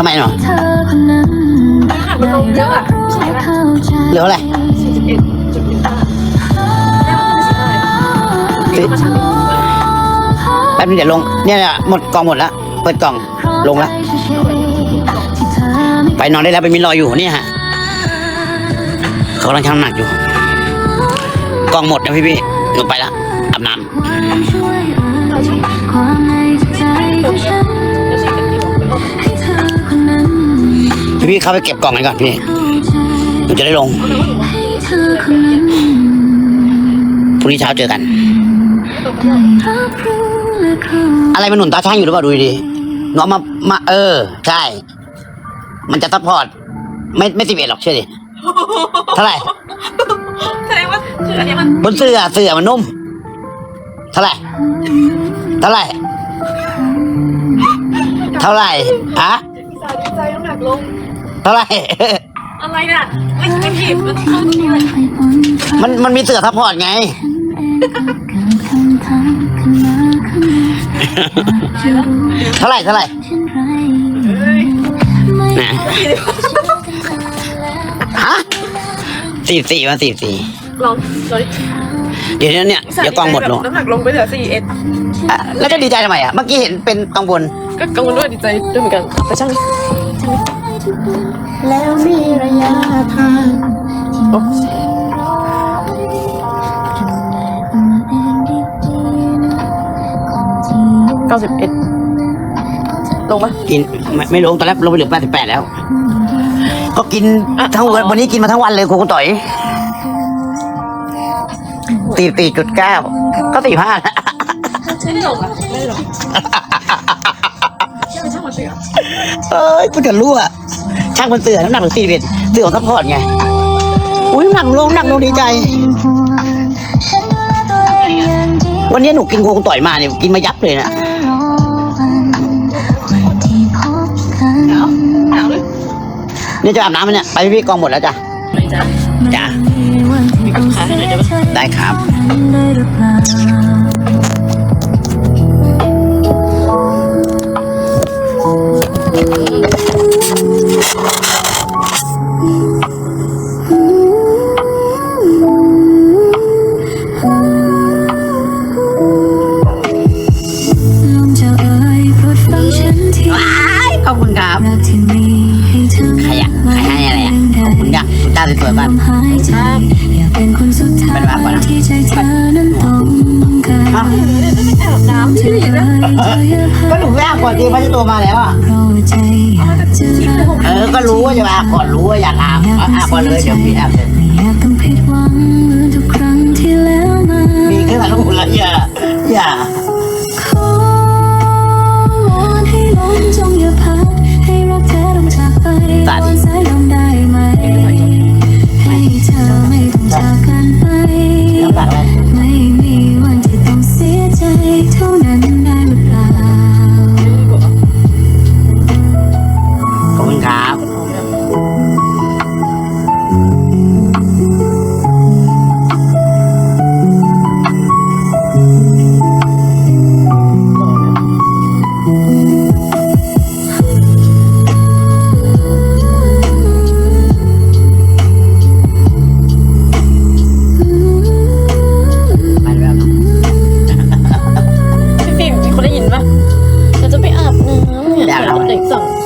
ทำไมเนาะเธอคนนั้นหักมันลงเยอะอะไม่ใช่ไหมเข้าใจเหลืออะไรสี่สิบเอ็ดจุดหนึ่งห้าแล้วมันเป็นสีอะไรแป๊บนึงเดี๋ยวลงเนี่ยเนี่ยหมดกล่องหมดแล้ว เปิดกล่องลงแล้วที่เธอไม่ไปนอนได้แล้วไปมีรอยอยู่เนี่ยฮะเขากำลังชั่งน้ำหนักอยู่ กล่องหมดนะพี่พี่หนูไปละ พี่พี่เข้าไปเก็บกล่องกันก่อนพี่เข้าใจหนูจะได้ลงให้เธอคนนั้นพรุ่งนี้เช้าเจอกันได้รับรู้และเข้าอะไรมันหนุนตาช่างอยู่หรือเปล่าดูดีๆหนูเอามามา เออ ใช่ มันจะซัพพอร์ตไม่ไม่สิบเอ็ดหรอกเชื่อดิเท่าไหร่แสดงว่าคืออันเนี้ยมันบนเสื้อเสื้อมันนุ่ม เท่าไหร่ เท่าไหร่ เท่าไหร่อะสาดีใจน้ำหนักลงเท่าไหร่ อะไรน่ะไม่ไม่ผิดมันเข้าตรงนี้เลยไปบนฟ้ามันมันมีเสื้อซัพพอร์ตไงฉันเองก็เกิดคำถามขึ้นมาขึ้นมาอยากจะรู้เท่าไหร่เท่าไหร่เช่นไรไม่นะฮะสี่สี่มาสี่สี่ลองลองเดี๋ยวเนี่ยเดี๋ยวกล้องหมดลงน้ำหนักลงไปเหลือสี่เอ็ดอะแล้วจะดีใจทำไมอะ เมื่อกี้เห็นเป็นกังวลก็กังวลด้วยดีใจด้วยเหมือนกันแต่ช่าง แล้วมีระยะทางโอ้เก้าสิบเอ็ดลงปะกินไม่ไม่ลงตอนแรกลงไปเหลือแปดสิบแปดแล้ว ก็กินทั้งวันวันนี้กินมาทั้งวันเลยครูต่อยตีตีจุดเก้าก็สี่ห้าไม่ได้ลงอะไม่ได้ลงใช่ไหมช่างมันเสียเอ้ยพูดกันรั่ว ช่างมันเสือน้ำหนักถึงสี่สิบเอ็ดเสือของซัพพอร์ตไงอุ้ยน้ำหนักลงน้ำหนักลงดีใจ วันนี้หนูกินครูต่อยมาเนี่ยกินมายับเลยนะหนาวหนาวเลยเนี่ยจะอาบน้ำไหมเนี่ย ไปพี่ๆกองหมดแล้วจ้ะไม่จ้าจ้ะมีกับขาให้หน่อยได้ปะได้ครับ ก็หนูไม่อาบก่อนจริงพัชตัวมาแล้วอะเพราะว่าใจอยากจะรักเออก็รู้ว่าจะมาอาบก่อนรู้ว่าอยากอาบเอาอาบก่อนเลยเดี๋ยวพี่อาบเลยไม่อยากต้องผิดหวังเหมือนทุกครั้งที่แล้วมามีเครื่องถ่ายรูปแล้วอย่าอย่า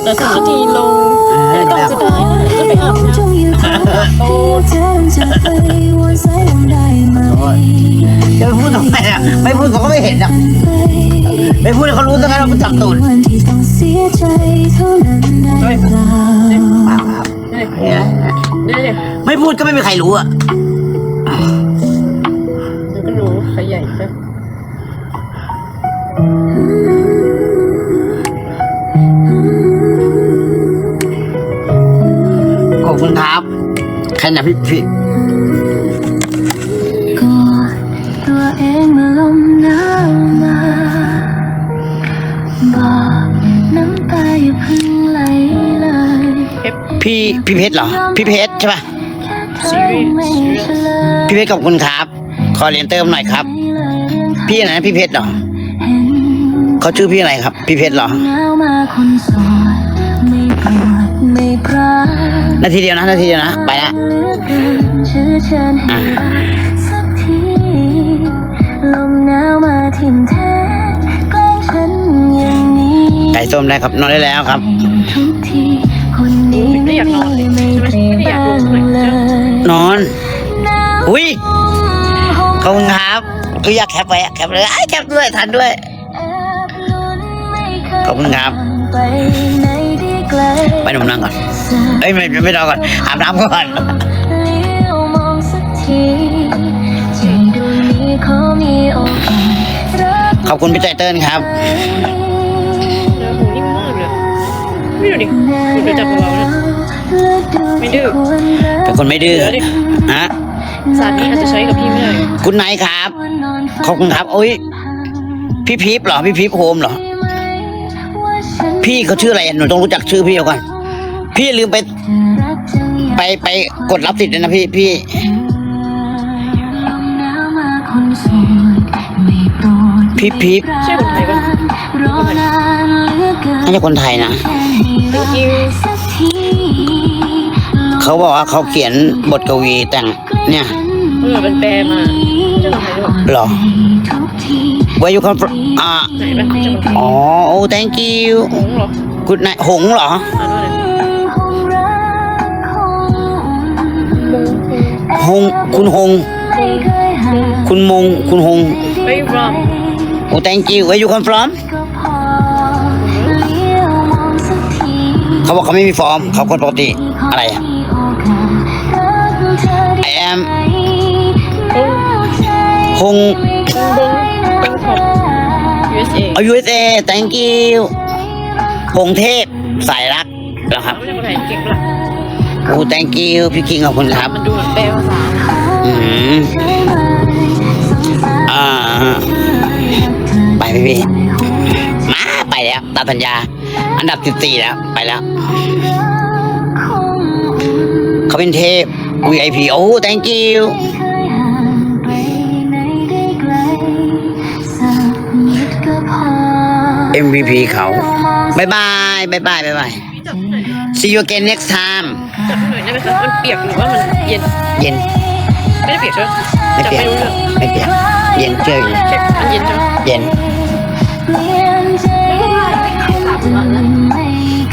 เดี๋ยวสองนาทีลงเดี๋ยวก่อนจะได้นะจะไปอาบน้จงอย่าพัดให้เธอต้องจากไปวอนสายลมได้ไหมจะไปพูดทำไมอะไม่พูดเขาก็ไม่เห็นอะไม่พูดเขารู้ตั้งแต่เราจับตูดวันที่ต้องเสียใจเท่านั้นได้หรือเปล่าเปล่าครับำเนี่ยเนี่ยเนี่ยเนี่ยไม่พูดก็ไม่มีใครรู้อะเดี๋ยวก็รู้ใครใหญ่ ค่นั้นพี่พี่กอดตัวเองเมื่อลมหนาวมาบอกน้ำตาอย่าเพึ่งไหลเลยพี่พี่เพชรเหรอ พี่เพชรใช่ป่ะแค่เธอไม่เฉลยพี่เพชรขอบคุณครับ ขอเหรียญเติมหน่อยครับ พี่อะไรนะพี่เพชรเหรอเห็นเขาชื่อพี่อะไรครับ พี่เพชรเหรอ นาทีเดียวนะนาทีเดียวนะ ไปละชื่อเชิญให้รักสักทีลมหนาวมาทิ่มแทงแกล้งฉันอย่างนี้ไก่ส้มได้ครับ นอนได้แล้วครับทุกทีคนดีไม่มีไม่เปลี่ยนแปลงเลยนอน อุ้ยขอบคุณครับคืออยากแคปไว้อะแคปเลยไอ้ยแคปด้วยทันด้วย ขอบคุณครับ ไปไหนดีไกลไปหนุ่มนั่งก่อน เอ้ยไม่ไม่รอก่อนอาบน้ำก่อนเลี้ยวมองสักทีใจดวงนี้ขอมีโอกาสรักขอบคุณพี่ไตเติ้ลครับแล้วหูนิ่มมากเลยไม่ดูดิไม่ดูจับเบาๆนะไม่ดื้อเป็นคนไม่ดื้อฮะศาสตร์นี้อาจจะใช้กับพี่ไม่ได้คุณไนท์ครับ ขอบคุณครับโอ้ยพี่พีพเหรอ พี่พีพโฮมเหรอ พี่เขาชื่ออะไรอะหนูต้องรู้จักชื่อพี่เขาก่อน พี่อย่าลืมไป ไปไปกดรับสิทธิ์ด้วยนะพี่พี่พี่พีพใช่คนไทยปะน่าจะคนไทยนะ thank you เขาบอกว่าเขาเขียนบทกวีแต่งเนี่ย เออเป็นแปลมาใช่คนไทยด้วยเหรอ Where you come from อ่าไหนปะใช่คนไทยอ๋อโอ้ thank you หงส์เหรอคุณนายหงส์เหรออ่านว่าอะไรมงหงส์คุณหงส์คุณมง คุณหงส์ไปรอมโอ้ thank you Where you come from เขาบอกเขาไม่มีฟอร์ม เขาคนปกติ อะไรอะ I am หง เอา USA thank you หงเทพสายรักเหรอครับไม่ใช่คนไทยเก่งปะล่ะโอ้ thank you พี่คิงขอบคุณครับ มันดูเหมือนแปลภาษาอืมอ่าไปพี่พี่มาไปแล้วตามสัญญา อันดับสิบสี่แล้วไปแล้ว เขาเป็นเทพ VIP โอ้ thank you MVP เขาบายบายบายบายบายบายจับหน่อย see you again next time จับหน่อยได้ไหมคะมันเปียกหรือว่ามันเย็น เย็น ไม่ได้เปียกใช่ไหมไม่จับเปลี่ยนไม่รู้เรื่องไม่เปลี่ยนเย็นเชื่ออยู่เช็คมันเย็นใช่ไหมเย็น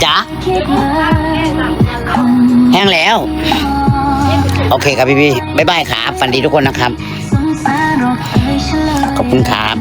จ๋าแห้งแล้ว โอเคครับพี่พี่บ๊ายบายครับ ฝันดีทุกคนนะครับ ขอบคุณครับ